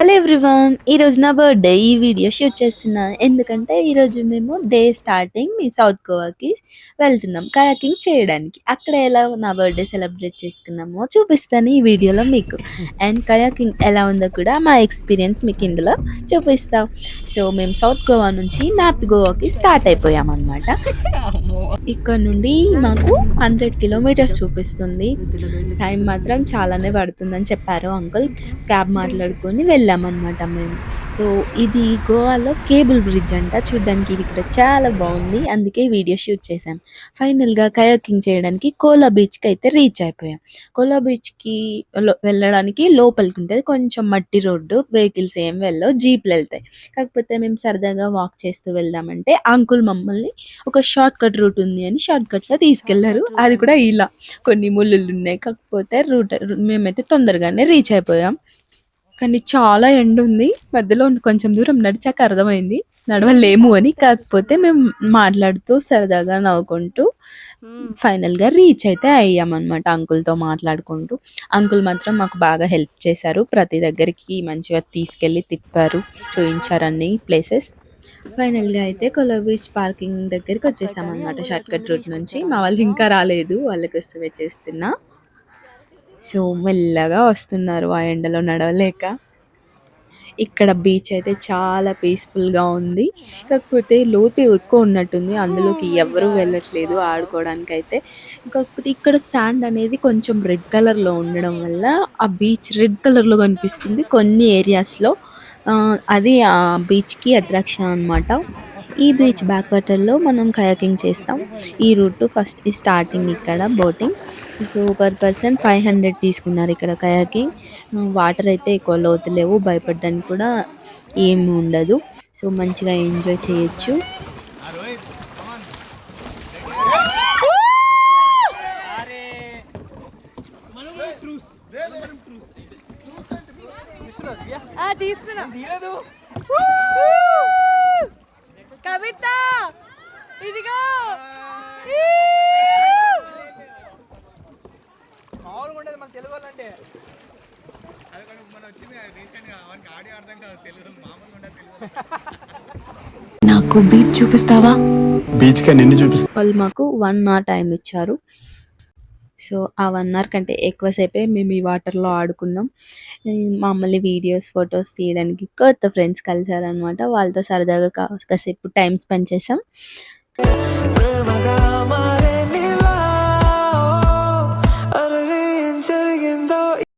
Hello everyone ఈరోజు నా birthday ఈ వీడియో షూట్ చేస్తున్నాను ఎందుకంటే ఈరోజు మేము డే స్టార్టింగ్ మీ సౌత్ గోవాకి వెళ్తున్నాం కయాకింగ్ చేయడానికి. అక్కడ ఎలా నా బర్త్డే సెలబ్రేట్ చేసుకున్నామో చూపిస్తాను ఈ వీడియోలో మీకు. అండ్ కయాకింగ్ ఎలా ఉందో కూడా మా ఎక్స్పీరియన్స్ మీకు ఇందులో చూపిస్తాం. సో మేము సౌత్ గోవా నుంచి నార్త్ గోవాకి స్టార్ట్ అయిపోయాం అనమాట ఇక్కడ నుండి మాకు హండ్రెడ్ కిలోమీటర్స్ చూపిస్తుంది. టైం మాత్రం చాలానే పడుతుందని చెప్పారు అంకుల్. క్యాబ్ మాట్లాడుకొని వెళ్ళామన్నమాట మేము. సో ఇది గోవాలో కేబుల్ బ్రిడ్జ్ అంట. చూడడానికి ఇది కూడా చాలా బాగుంది. అందుకే వీడియో షూట్ చేశాం. ఫైనల్గా కయాకింగ్ చేయడానికి కోలా బీచ్కి అయితే రీచ్ అయిపోయాం. కోలా బీచ్కి వెళ్ళడానికి లోపలికి ఉంటుంది కొంచెం మట్టి రోడ్డు వెహికల్స్ ఏం వెళ్ళవు జీప్లు వెళ్తాయి. కాకపోతే మేము సరదాగా వాక్ చేస్తూ వెళ్దామంటే అంకుల్ మమ్మల్ని ఒక షార్ట్ కట్ రూట్ ఉంది అని షార్ట్ కట్లో తీసుకెళ్ళారు. అది కూడా ఇలా. కొన్ని ముళ్ళులు ఉన్నాయి. కాకపోతే రూట్ మేమైతే తొందరగానే రీచ్ అయిపోయాం. కానీ చాలా ఎండ ఉంది. మధ్యలో కొంచెం దూరం నడిచాక అర్థమైంది. నడవలేము అని. కాకపోతే మేము మాట్లాడుతూ సరదాగా నవ్వుకుంటూ ఫైనల్గా రీచ్ అయితే అయ్యామన్నమాట అంకుల్తో మాట్లాడుకుంటూ. అంకుల్ మాత్రం మాకు బాగా హెల్ప్ చేశారు. ప్రతి దగ్గరికి మంచిగా తీసుకెళ్ళి తిప్పారు చూపించారు అన్ని ప్లేసెస్. ఫైనల్గా అయితే కొల బీచ్ పార్కింగ్ దగ్గరికి వచ్చేసాం అనమాట షార్ట్ కట్ రూట్ నుంచి. మా వాళ్ళు ఇంకా రాలేదు. వాళ్ళకి వస్తే వెయిట్ చేస్తున్నా. సో మెల్లగా వస్తున్నారు ఆ ఎండలో నడవలేక. ఇక్కడ బీచ్ అయితే చాలా పీస్ఫుల్గా ఉంది. కాకపోతే లోతు ఎక్కువ ఉన్నట్టుంది. అందులోకి ఎవరు వెళ్ళట్లేదు ఆడుకోవడానికి అయితే కాకపోతే ఇక్కడ శాండ్ అనేది కొంచెం రెడ్ కలర్లో ఉండడం వల్ల ఆ బీచ్ రెడ్ కలర్లో కనిపిస్తుంది కొన్ని ఏరియాస్లో. అది ఆ బీచ్కి అట్రాక్షన్ అనమాట ఈ బీచ్ బ్యాక్ వాటర్లో మనం కయాకింగ్ చేస్తాం. ఈ రూట్ ఫస్ట్ స్టార్టింగ్ ఇక్కడ boating. So per person five hundred తీసుకున్నారు ఇక్కడ కయాకింగ్ వాటర్ అయితే ఎక్కువ లోతు లేవు భయపడడానికి కూడా ఏమి ఉండదు. సో మంచిగా ఎంజాయ్ చేయొచ్చు. తీస్తున్నా. కవిత ఇదిగో. మన తెలుగు. వాళ్ళంటే నాకు బీచ్ చూపిస్తావా? బీచ్కి నిన్ను చూపిస్తా. వాళ్ళు మాకు వన్ అవర్ టైం ఇచ్చారు. సో ఆ వన్ అవర్ కంటే ఎక్కువసేపే మేము ఈ వాటర్లో ఆడుకున్నాం. మమ్మల్ని వీడియోస్ ఫొటోస్ తీయడానికి కొత్త ఫ్రెండ్స్ కలిసారనమాట వాళ్ళతో సరదాగా కా- కాసేపు టైం స్పెండ్ చేసాం